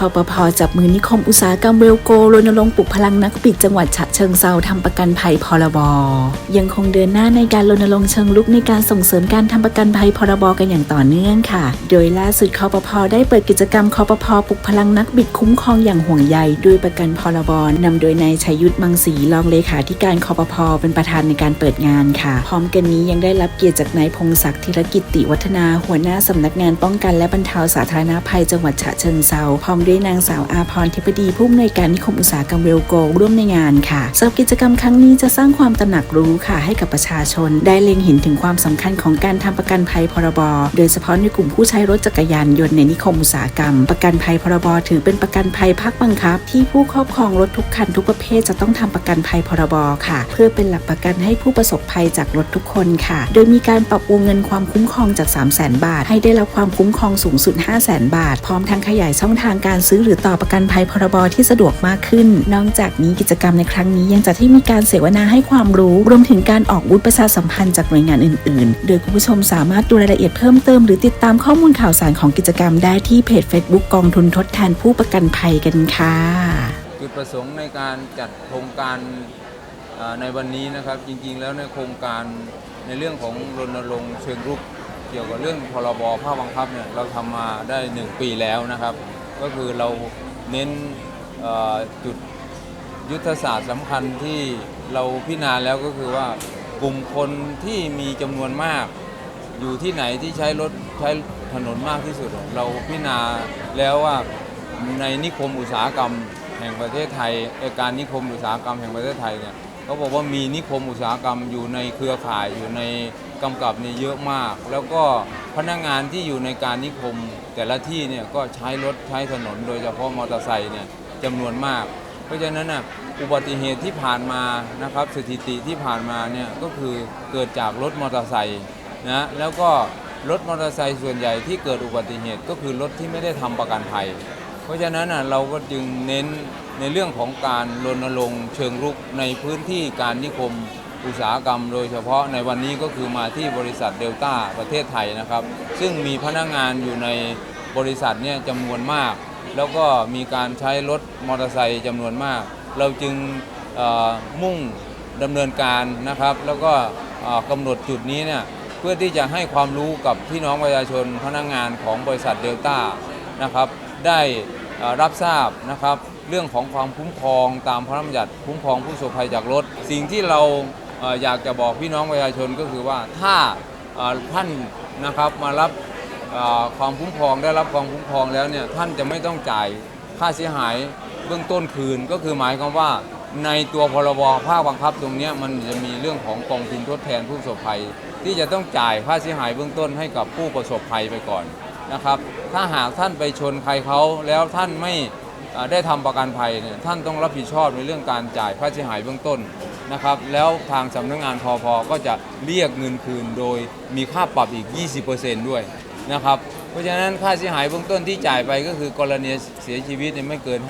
คอปพอจับมือนิคมอุตสาหกรรมเวลโกรณรงค์ปลุกพลังนักปิดจังหวัดฉะเชิงเซาทำประกันภัยพรบ ยังคงเดินหน้าในการรณรงค์เชิงลุกในการส่งเสริมการทำประกันภัยพรบกันอย่างต่อเนื่องค่ะ โดยล่าสุดคอปพได้เปิดกิจกรรมคอปพปลุกพลังนักบิดคุ้มครองอย่างห่วงใยด้วยประกันพรบนำโดยนายชัยยุทธมังสีรองเลขาธิการคอปพเป็นประธานในการเปิดงานค่ะ พร้อมกันนี้ยังได้รับเกียรติจากนายพงศักดิ์ธีรกิติวัฒนาหัวหน้าสำนักงานป้องกันและบรรเทาสาธารณภัยจังหวัดฉะเชิงเซาพร้อมด้วยนางสาวอาพรทิพดีผู้อำนวยการนิคมอุตสาหกรรมเวลโกร่วมในงานค่ะสำหรับกิจกรรมครั้งนี้จะสร้างความตระหนักรู้ค่ะให้กับประชาชน ได้เล็งเห็นถึงความสำคัญของการทำประกันภัยพรบ โดยเฉพาะในกลุ่มผู้ใช้รถจักรยานยนต์ในนิคมอุตสาหกรรม ประกันภัยพรบถือเป็นประกันภัยภาคบังคับ ที่ผู้ครอบครองรถทุกคันทุกประเภทจะต้องทำประกันภัยพรบค่ะ เพื่อเป็นหลักประกันให้ผู้ประสบภัยจากรถทุกคนค่ะ โดยมีการปรับวงเงินความคุ้มครองจาก 3 0 0 0 0 0 บาท ให้ได้รับความคุ้มครองสูงสุด 5 0 0 0 0 0 บาท พร้อมทั้งขยายช่องทางการซื้อหรือต่อประกันภัยพรบที่สะดวกมากขึ้น นอกจากนี้กิจกรรมในครั้งนี้ยังจัดให้มีการเสวนาให้ความรู้ รวมถึงการออกบูธประชาสัมพันธ์จากหน่วยงานอื่น ๆ โดยคุณผู้ชมสามารถดูรายละเอียดเพิ่มเติมหรือติดตามข้อมูลข่าวสารของกิจกรรมได้ที่เพจ Facebook กองทุนทดแทนผู้ประกันภัยกันค่ะ จุดประสงค์ในการจัดโครงการในวันนี้นะครับจริงๆ แล้วในโครงการในเรื่องของรณรงค์เชิงรุกเกี่ยวกับเรื่องพรบภาบังคับเนี่ยเราทำมาได้ 1 ปีแล้วนะครับ ก็คือเราเน้นจุดยุทธศาสตร์สำคัญที่เราพิจารณาแล้วก็คือว่ากลุ่มคนที่มีจำนวนมาก อยู่ที่ไหนที่ใช้รถใช้ถนนมากที่สุด เราพิจารณาแล้วว่าในนิคมอุตสาหกรรมแห่งประเทศไทยเอ่อการนิคมอุตสาหกรรมแห่งประเทศไทยเนี่ยเขาบอกว่ามีนิคมอุตสาหกรรมอยู่ในเครือข่ายอยู่ในกำกับเนี่ยเยอะมาก แล้วก็พนักงานที่อยู่ในการนิคม แต่ละที่เนี่ยก็ใช้รถใช้ถนน โดยเฉพาะมอเตอร์ไซค์เนี่ยจำนวนมาก เพราะฉะนั้นน่ะอุบัติเหตุที่ผ่านมานะครับสถิติที่ผ่านมาเนี่ยก็คือเกิดจากรถมอเตอร์ไซค์นะแล้วก็รถมอเตอร์ไซค์ส่วนใหญ่ที่เกิดอุบัติเหตุก็คือรถที่ไม่ได้ทำประกันภัย เพราะฉะนั้นน่ะเราก็จึงเน้นในเรื่องของการรณรงค์เชิงรุกในพื้นที่การนิคมอุตสาหกรรมโดยเฉพาะในวันนี้ก็คือมาที่บริษัทเดลต้าประเทศไทยนะครับ ซึ่งมีพนักงานอยู่ใน บริษัทเนี่ยจำนวนมาก แล้วก็มีการใช้รถมอเตอร์ไซค์จำนวนมาก เราจึงมุ่งดำเนินการนะครับ แล้วก็กำหนดจุดนี้เนี่ยเพื่อที่จะให้ความรู้กับพี่น้องประชาชนพนักงานของบริษัทเดลต้านะครับได้รับทราบนะครับเรื่องของความคุ้มครองตามพระราชบัญญัติคุ้มครองผู้ประสบภัยจากรถ สิ่งที่เราอยากจะบอกพี่น้องประชาชนก็คือว่าถ้าเอ่อท่านนะครับมารับ อ่อความคุ้มครองได้รับความคุ้มครองแล้วเนี่ยท่านจะไม่ต้องจ่ายค่าเสียหายเบื้องต้นคืนก็คือหมายความว่าในตัวพรบภาคบังคับตรงนี้มันจะมีเรื่องของกองทุนทดแทนผู้ประสบภัย ที่จะต้องจ่ายค่าเสียหายเบื้องต้นให้กับผู้ประสบภัยไปก่อนนะครับ ถ้าหากท่านไปชนใครเขาแล้วท่านไม่ได้ทำประกันภัยเนี่ยท่านต้องรับผิดชอบในเรื่องการจ่ายค่าเสียหายเบื้องต้นนะครับ แล้วทางสำนักงานพอพก็จะเรียกเงินคืนโดยมีค่าปรับอีก 20%ด้วย นะครับ เพราะฉะนั้นค่าเสียหายเบื้องต้นที่จ่ายไปก็คือกรณีเสียชีวิตเนี่ยไม่เกิน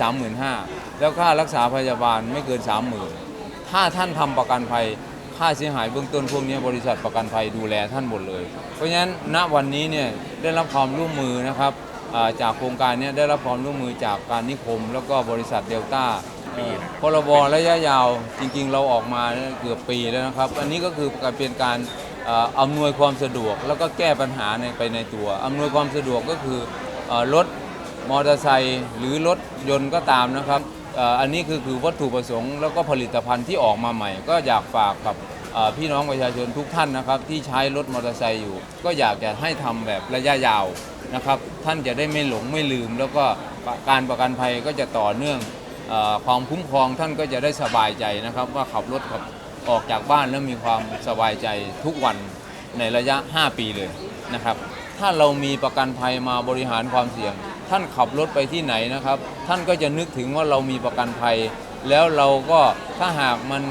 35,000แล้วค่ารักษาพยาบาลไม่เกิน 30,000 ถ้าท่านทำประกันภัยค่าเสียหายเบื้องต้นพวกนี้บริษัทประกันภัยดูแลท่านหมดเลย เพราะฉะนั้นณวันนี้เนี่ยได้รับความร่วมมือนะครับจากโครงการนี้ได้รับความร่วมมือจากการนิคม แล้วก็บริษัทเดลต้าพรบระยะยาวจริงๆ เราออกมาเกือบปีแล้วนะครับ อันนี้ก็คือการเป็นการ อำนวยความสะดวกแล้วก็แก้ปัญหาในไปในตัว อำนวยความสะดวกก็คือรถมอเตอร์ไซค์หรือรถยนต์ก็ตามนะครับอันนี้คือคือวัตถุประสงค์แล้วก็ผลิตภัณฑ์ที่ออกมาใหม่ ก็อยากฝากกับพี่น้องประชาชนทุกท่านนะครับ ที่ใช้รถมอเตอร์ไซค์อยู่ ก็อยากจะให้ทำแบบระยะยาวนะครับ ท่านจะได้ไม่หลงไม่ลืม แล้วก็การประกันภัยก็จะต่อเนื่องความคุ้มครองท่านก็จะได้สบายใจนะครับ ว่าขับรถขับ ออกจากบ้านแล้วมีความสบายใจทุกวันในระยะ 5 ปีเลยนะครับ ถ้าเรามีประกันภัยมาบริหารความเสี่ยง ท่านขับรถไปที่ไหนนะครับ ท่านก็จะนึกถึงว่าเรามีประกันภัย แล้วเราก็ถ้าหากมัน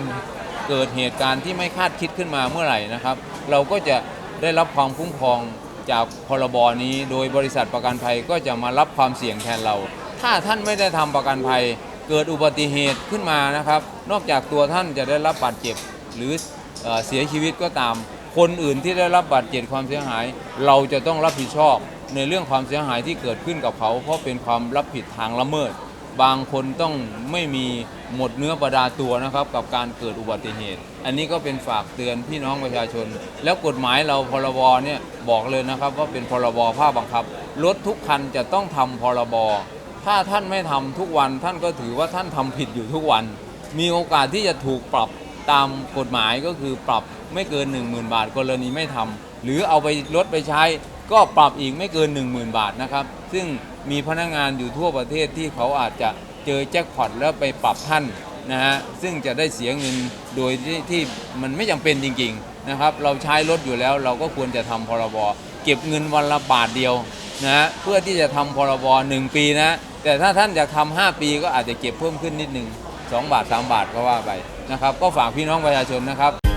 เกิดเหตุการณ์ที่ไม่คาดคิดขึ้นมาเมื่อไหร่นะครับ เราก็จะได้รับความคุ้มครองจากพรบนี้ โดยบริษัทประกันภัยก็จะมารับความเสี่ยงแทนเรา ถ้าท่านไม่ได้ทำประกันภัย เกิดอุบัติเหตุขึ้นมานะครับ นอกจากตัวท่านจะได้รับบาดเจ็บ หรือเอเสียชีวิตก็ตาม คนอื่นที่ได้รับบาดเจ็บความเสียหาย เราจะต้องรับผิดชอบในเรื่องความเสียหายที่เกิดขึ้นกับเขา เพราะเป็นความรับผิดทางละเมิด บางคนต้องไม่มีหมดเนื้อประดาตัวนะครับ กับการเกิดอุบัติเหตุ อันนี้ก็เป็นฝากเตือนพี่น้องประชาชน แล้วกฎหมายเราพรบเนี่ยบอกเลยนะครับว่าเป็นพรบภาคบังคับรถทุกคันจะต้องทำพรบ ถ้าท่านไม่ทำทุกวันท่านก็ถือว่าท่านทำผิดอยู่ทุกวัน มีโอกาสที่จะถูกปรับตามกฎหมายก็คือปรับไม่เกิน 10,000 บาท กรณีไม่ทำหรือเอาไปรถไปใช้ ก็ปรับอีกไม่เกิน 10,000 บาทนะครับ ซึ่งมีพนักงานอยู่ทั่วประเทศที่เขาอาจจะเจอแจ็คพอตแล้วไปปรับท่านนะฮะซึ่งจะได้เสียเงินโดยที่ที่มันไม่จำเป็นจริงๆนะครับ เราใช้รถอยู่แล้วเราก็ควรจะทำพรบเก็บเงินวันละบาทเดียวนะฮะเพื่อที่จะทำพรบหนึ่งปีนะ แต่ถ้าท่านอยากทำห้าปีก็อาจจะเก็บเพิ่มขึ้นนิดหนึ่ง2บาท 3 บาทก็ว่าไปนะครับ ก็ฝากพี่น้องประชาชนนะครับ